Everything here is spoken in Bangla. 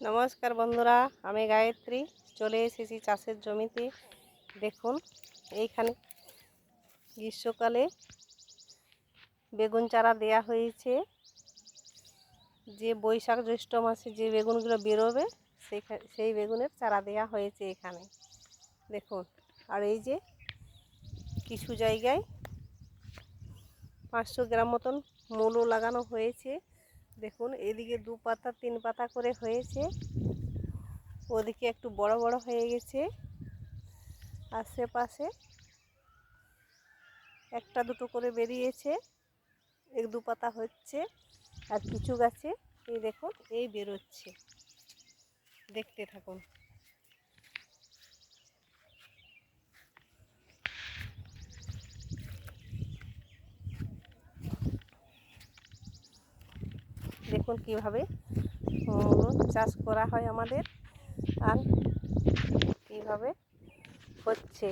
নমস্কার বন্ধুরা, আমি গায়ত্রী, চলে এসেছি চাষের জমিতে। দেখুন, এইখানে গ্রীষ্মকালে বেগুন চারা দেয়া হয়েছে। যে বৈশাখ জ্যৈষ্ঠ মাসে যে বেগুনগুলো বেরোবে সেই সেই বেগুনের চারা দেয়া হয়েছে এখানে। দেখুন, আর এই যে কিছু জায়গায় পাঁচশো গ্রাম মতন মূলও লাগানো হয়েছে। দেখুন, এদিকে দু পাতা, তিন পাতা করে হয়েছে। ওদিকে একটু বড় বড় হয়ে গেছে। আশেপাশে একটা দুটো করে বেরিয়েছে। এক দু পাতা হচ্ছে আর কিছু গাছে, এই দেখুন, এই বেরোচ্ছে। দেখতে থাকুন। দেখুন কীভাবে চাষ করা হয় আমাদের আর কীভাবে হচ্ছে।